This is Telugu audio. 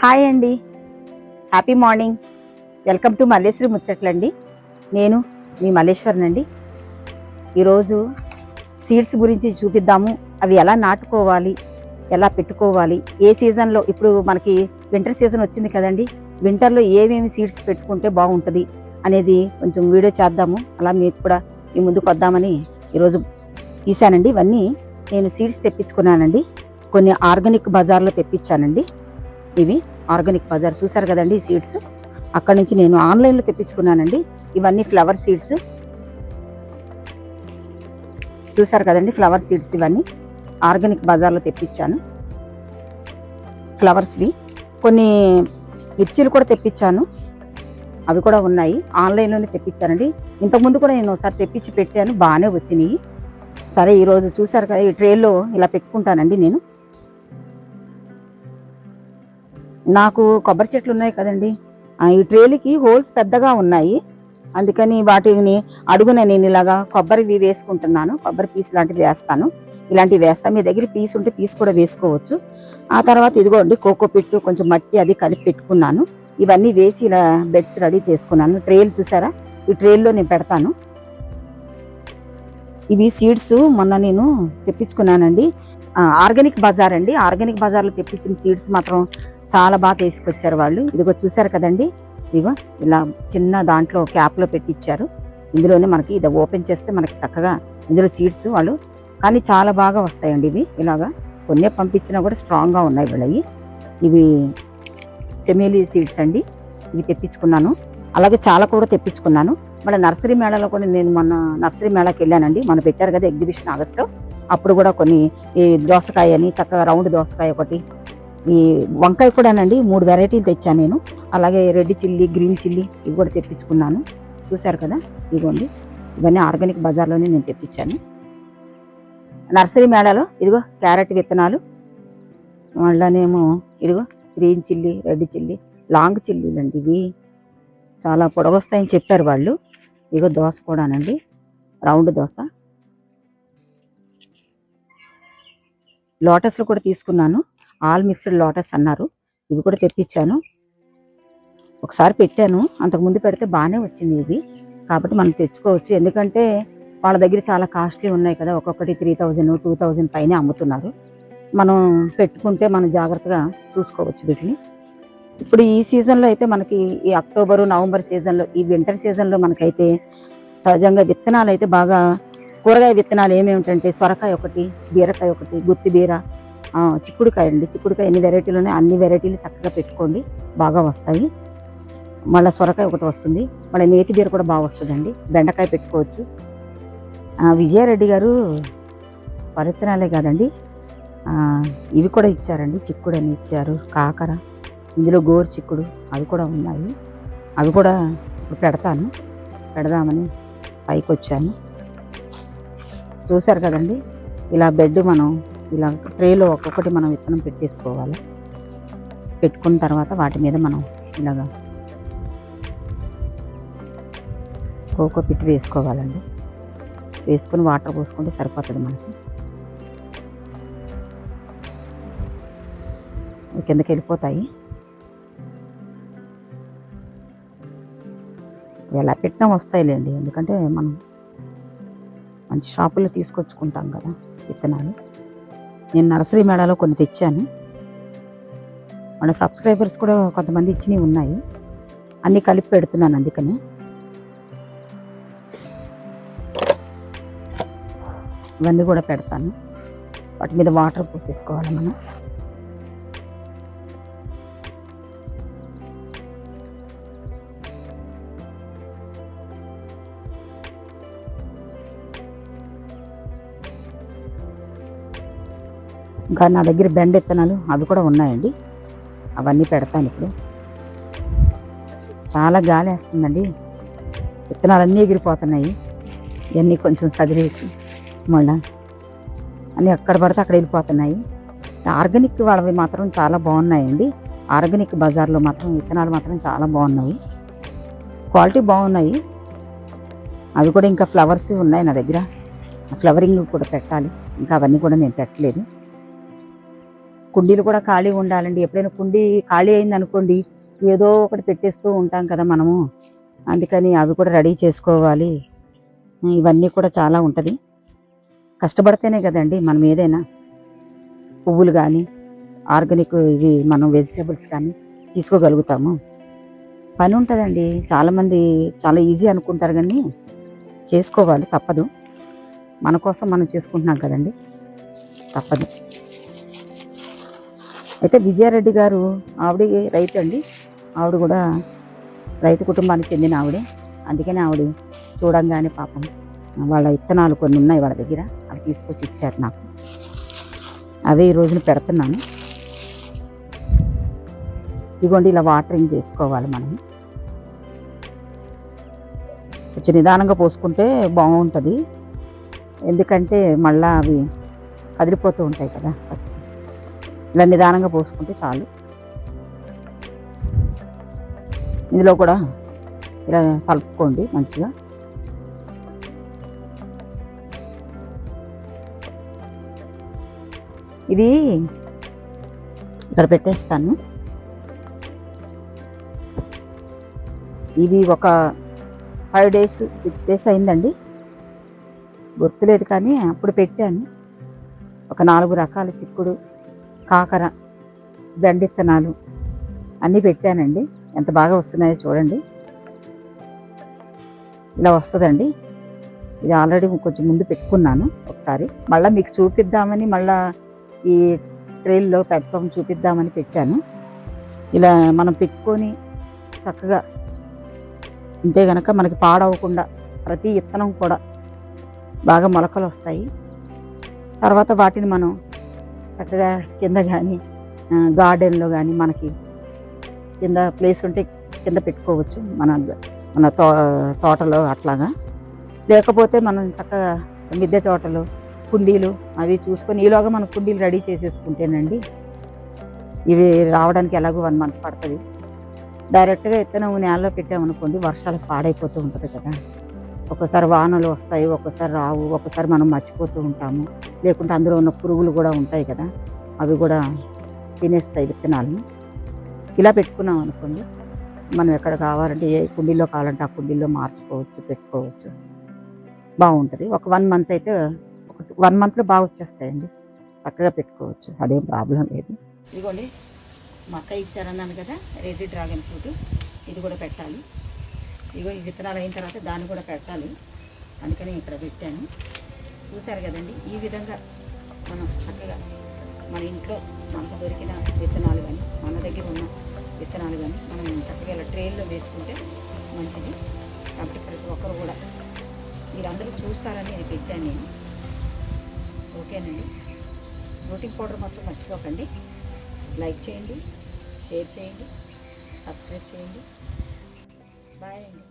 హాయ్ అండి. Happy morning. Welcome to Malleshwari ముచ్చట్లండి. నేను మీ మల్లేశ్వరనండి. ఈరోజు సీడ్స్ గురించి చూపిద్దాము. అవి ఎలా నాటుకోవాలి ఎలా పెట్టుకోవాలి ఏ సీజన్లో ఇప్పుడు మనకి వింటర్ సీజన్ వచ్చింది కదండి. వింటర్లో ఏమేమి సీడ్స్ పెట్టుకుంటే బాగుంటుంది అనేది కొంచెం వీడియో చేద్దాము. అలా మీకు కూడా మీ ముందుకు వద్దామని ఈరోజు తీశానండి. ఇవన్నీ నేను సీడ్స్ తెప్పించుకున్నానండి. కొన్ని ఆర్గానిక్ బజార్లో తెప్పించానండి. ఇవి ఆర్గానిక్ బజార్. చూసారు కదండి ఈ సీడ్స్? అక్కడ నుంచి నేను ఆన్లైన్లో తెప్పించుకున్నానండి. ఇవన్నీ ఫ్లవర్ సీడ్స్. చూసారు కదండి ఫ్లవర్ సీడ్స్ ఇవన్నీ. ఆర్గానిక్ బజార్లో తెప్పించాను. ఫ్లవర్స్వి కొన్ని మిర్చీలు కూడా తెప్పించాను. అవి కూడా ఉన్నాయి. ఆన్లైన్లోనే తెప్పించానండి. ఇంతకుముందు కూడా నేను ఒకసారి తెప్పించి పెట్టాను. బాగానే వచ్చినాయి. సరే ఈరోజు చూసారు కదా ఈ ట్రైన్లో ఇలా పెట్టుకుంటానండి నేను. నాకు కొబ్బరి చెట్లు ఉన్నాయి కదండి. ఈ ట్రేలకి హోల్స్ పెద్దగా ఉన్నాయి. అందుకని వాటిని అడుగున నేను ఇలాగా కొబ్బరివి వేసుకుంటున్నాను. కొబ్బరి పీస్ లాంటివి వేస్తాను. ఇలాంటివి వేస్తాను మీ దగ్గర పీస్ ఉంటే పీస్ కూడా వేసుకోవచ్చు. ఆ తర్వాత ఇదిగోండి కోకో పిట్టు కొంచెం మట్టి అది కలిపి పెట్టుకున్నాను. ఇవన్నీ వేసి ఇలా బెడ్స్ రెడీ చేసుకున్నాను. ట్రేలు చూసారా? ఈ ట్రేల్లో నేను పెడతాను. ఇవి సీడ్స్ మొన్న నేను తెప్పించుకున్నానండి. ఆర్గానిక్ బజార్ అండి. ఆర్గానిక్ బజార్లో తెప్పించిన సీడ్స్ మాత్రం చాలా బాగా తీసుకొచ్చారు వాళ్ళు. ఇదిగో చూసారు కదండి? ఇదిగో ఇలా చిన్న దాంట్లో క్యాప్లో పెట్టించారు ఇందులోనే మనకి ఇది ఓపెన్ చేస్తే మనకి చక్కగా ఇందులో సీడ్స్ వాళ్ళు కానీ చాలా బాగా వస్తాయండి ఇవి. ఇలాగా కొన్నే పంపించినా కూడా స్ట్రాంగ్గా ఉన్నాయి వీళ్ళవి. ఇవి సెమేలి సీడ్స్ అండి. ఇవి తెప్పించుకున్నాను. అలాగే చాలా కూడా తెప్పించుకున్నాను. మళ్ళీ నర్సరీ మేళాలో కూడా నేను మొన్న నర్సరీ మేళాకి వెళ్ళానండి. మన పెట్టారు కదా ఎగ్జిబిషన్ ఆగస్ట్లో అప్పుడు కూడా కొన్ని ఈ దోసకాయ అని చక్కగా రౌండ్ దోసకాయ ఒకటి ఈ వంకాయ కూడానండి మూడు వెరైటీలు తెచ్చాను నేను. అలాగే రెడ్ చిల్లీ గ్రీన్ చిల్లీ ఇవి కూడా తెప్పించుకున్నాను. చూశారు కదా? ఇదిగోండి. ఇవన్నీ ఆర్గానిక్ బజార్లోనే నేను తెప్పించాను. నర్సరీ మేళాలో ఇదిగో క్యారెట్ విత్తనాలు. మళ్ళీనేమో ఇదిగో green chilli red chilli long చిల్లీలు అండి ఇవి. చాలా పొడవస్తాయని చెప్పారు వాళ్ళు. ఇదిగో దోశ కూడానండి. రౌండ్ దోశ లోటస్లు కూడా తీసుకున్నాను. ఆల్ మిక్స్డ్ లోటస్ అన్నారు. ఇవి కూడా తెప్పించాను. ఒకసారి పెట్టాను. అంతకుముందు పెడితే బాగానే వచ్చింది ఇది కాబట్టి మనం తెచ్చుకోవచ్చు. ఎందుకంటే వాళ్ళ దగ్గర చాలా కాస్ట్లీ ఉన్నాయి కదా. ఒక్కొక్కటి త్రీ థౌజండ్ టూ థౌజండ్ పైన అమ్ముతున్నారు. మనం పెట్టుకుంటే మనం జాగ్రత్తగా చూసుకోవచ్చు వీటిని. ఇప్పుడు ఈ సీజన్లో అయితే మనకి ఈ అక్టోబరు నవంబర్ సీజన్లో ఈ వింటర్ సీజన్లో మనకైతే సహజంగా విత్తనాలు అయితే బాగా కూరగాయ విత్తనాలు ఏమేమిటంటే సొరకాయ ఒకటి బీరకాయ ఒకటి గుత్తి బీర చిక్కుడుకాయ అండి చిక్కుడుకాయ ఎన్ని వెరైటీలు ఉన్నాయి అన్ని వెరైటీలు చక్కగా పెట్టుకోండి. బాగా వస్తాయి. మళ్ళీ సొరకాయ ఒకటి వస్తుంది. మళ్ళీ నేతి బీర కూడా బాగా వస్తుందండి. బెండకాయ పెట్టుకోవచ్చు. విజయారెడ్డి గారు స్వరిత్తనాలే కాదండి. ఇవి కూడా ఇచ్చారండి. చిక్కుడు అని ఇచ్చారు. కాకర ఇందులో గోరు చిక్కుడు అవి కూడా ఉన్నాయి. అవి కూడా ఇప్పుడు పెడతాను. పెడదామని పైకి వచ్చాను చూశారు కదండి? ఇలా బెడ్ మనం ఇలా ట్రేలో ఒక్కొక్కటి మనం విత్తనం పెట్టేసుకోవాలి. పెట్టుకున్న తర్వాత వాటి మీద మనం ఇలాగా కోకో పిట్ వేసుకోవాలండి. వేసుకొని వాటర్ పోసుకుంటే సరిపోతుంది మనకి. కిందకి వెళ్ళిపోతాయి. ఎలా పెట్టినా వస్తాయిలేండి. ఎందుకంటే మనం మంచి షాపుల్లో తీసుకొచ్చుకుంటాం కదా విత్తనాలు. నేను నర్సరీ మేళాలో కొన్ని తెచ్చాను. మన సబ్స్క్రైబర్స్ కూడా కొంతమంది ఇచ్చినవి ఉన్నాయి. అన్నీ కలిపి పెడుతున్నాను అందుకని. ఇవన్నీ కూడా పెడతాను. వాటి మీద వాటర్ పోసేసుకోవాలి మనం. ఇంకా నా దగ్గర బెండ విత్తనాలు అవి కూడా ఉన్నాయండి. అవన్నీ పెడతాను ఇప్పుడు. చాలా గాలి వేస్తుందండి. విత్తనాలన్నీ ఎగిరిపోతున్నాయి. ఇవన్నీ కొంచెం సదిరేసి మళ్ళా అన్నీ ఎక్కడ పడితే అక్కడ వెళ్ళిపోతున్నాయి. ఆర్గానిక్ వాళ్ళవి మాత్రం చాలా బాగున్నాయండి. ఆర్గానిక్ బజార్లో మాత్రం విత్తనాలు మాత్రం చాలా బాగున్నాయి. క్వాలిటీ బాగున్నాయి. అవి కూడా ఇంకా ఫ్లవర్స్ ఉన్నాయి నా దగ్గర. ఫ్లవరింగ్ కూడా పెట్టాలి. ఇంకా అవన్నీ కూడా నేను పెట్టలేదు. కుండీలు కూడా ఖాళీ ఉండాలండి. ఎప్పుడైనా కుండీ ఖాళీ అయింది అనుకోండి ఏదో ఒకటి పెట్టేస్తూ ఉంటాం కదా మనము. అందుకని అవి కూడా రెడీ చేసుకోవాలి. ఇవన్నీ కూడా చాలా ఉంటుంది. కష్టపడితేనే కదండి మనం ఏదైనా పువ్వులు కానీ ఆర్గానిక్ ఇవి మనం వెజిటేబుల్స్ కానీ తీసుకోగలుగుతాము. పని ఉంటుందండి. చాలామంది చాలా ఈజీ అనుకుంటారు కానీ చేసుకోవాలి తప్పదు. మన కోసం మనం చేసుకుంటున్నాం కదండి. తప్పదు. అయితే విజయారెడ్డి గారు ఆవిడ రైతు అండి. ఆవిడ కూడా రైతు కుటుంబానికి చెందిన ఆవిడే. అందుకని ఆవిడ చూడంగానే పాపం వాళ్ళ విత్తనాలు కొన్ని ఉన్నాయి వాళ్ళ దగ్గర. అవి తీసుకొచ్చి ఇచ్చారు నాకు. అవి ఈ రోజున పెడుతున్నాను. ఇదిగోండి ఇలా వాటరింగ్ చేసుకోవాలి మనం. కొంచెం నిదానంగా పోసుకుంటే బాగుంటుంది. ఎందుకంటే మళ్ళీ అవి కదిలిపోతూ ఉంటాయి కదా పరిస్థితి. ఇలా నిదానంగా పోసుకుంటే చాలు. ఇందులో కూడా ఇలా కలుపుకోండి మంచిగా. ఇది ఇక్కడ పెట్టేస్తాను. ఇది ఒక ఫైవ్ డేస్ సిక్స్ డేస్ అయిందండి. గుర్తులేదు కానీ అప్పుడు పెట్టాను. ఒక నాలుగు రకాల చిక్కుడు కాకర దండిత్తనాలు అన్నీ పెట్టానండి. ఎంత బాగా వస్తున్నాయో చూడండి. ఇలా వస్తుందండి. ఇది ఆల్రెడీ కొంచెం ముందు పెట్టుకున్నాను ఒకసారి. మళ్ళీ మీకు చూపిద్దామని మళ్ళీ ఈ ట్రైల్లో పెడతాం చూపిద్దామని పెట్టాను. ఇలా మనం పెట్టుకొని చక్కగా ఉంటే గనక మనకి పాడవకుండా ప్రతి ఇత్తనం కూడా బాగా మొలకలు వస్తాయి. తర్వాత వాటిని మనం చక్కగా కింద కానీ గార్డెన్లో కానీ మనకి కింద ప్లేస్ ఉంటే కింద పెట్టుకోవచ్చు మన మన తో తోటలో అట్లాగా. లేకపోతే మనం చక్కగా మిద్దె తోటలు కుండీలు అవి చూసుకొని ఈలోగా మనం కుండీలు రెడీ చేసేసుకుంటేనండి ఇవి రావడానికి ఎలాగో వన్ మంత్ పడుతుంది. డైరెక్ట్గా విత్తనం నేలలో పెట్టామనుకోండి వర్షాలకు పాడైపోతూ ఉంటుంది కదా. ఒక్కోసారి వానలు వస్తాయి ఒక్కోసారి రావు ఒక్కోసారి మనం మర్చిపోతూ ఉంటాము. లేకుంటే అందులో ఉన్న పురుగులు కూడా ఉంటాయి కదా అవి కూడా తినేస్తాయి విత్తనాలను. ఇలా పెట్టుకున్నాం అనుకోండి మనం ఎక్కడ కావాలంటే ఏ కుండీలో కావాలంటే ఆ కుండీలో మార్చుకోవచ్చు పెట్టుకోవచ్చు. బాగుంటుంది. ఒక వన్ మంత్ అయితే ఒక వన్ మంత్లో బాగా వచ్చేస్తాయండి. చక్కగా పెట్టుకోవచ్చు. అదేం ప్రాబ్లం లేదు. ఇదిగోండి మక్క ఇచ్చారన్నాను కదా రెడ్ డ్రాగన్ ఫ్రూట్ ఇది కూడా పెట్టాలి. ఇగో ఈ విత్తనాలు అయిన తర్వాత దాన్ని కూడా పెట్టాలి. అందుకని ఇక్కడ పెట్టాను. చూశారు కదండి ఈ విధంగా మనం చక్కగా మన ఇంట్లో మనకు దొరికిన విత్తనాలు కానీ మన దగ్గర ఉన్న విత్తనాలు కానీ మనం చక్కగా ఇలా ట్రైన్లో వేసుకుంటే మంచిది. కాబట్టి ప్రతి ఒక్కరు కూడా మీరందరూ చూస్తారని నేను పెట్టాను నేను. ఓకేనండి? ప్రోటీన్ పౌడర్ మాత్రం మర్చిపోకండి. లైక్ చేయండి షేర్ చేయండి సబ్స్క్రైబ్ చేయండి. బాయ్ అండి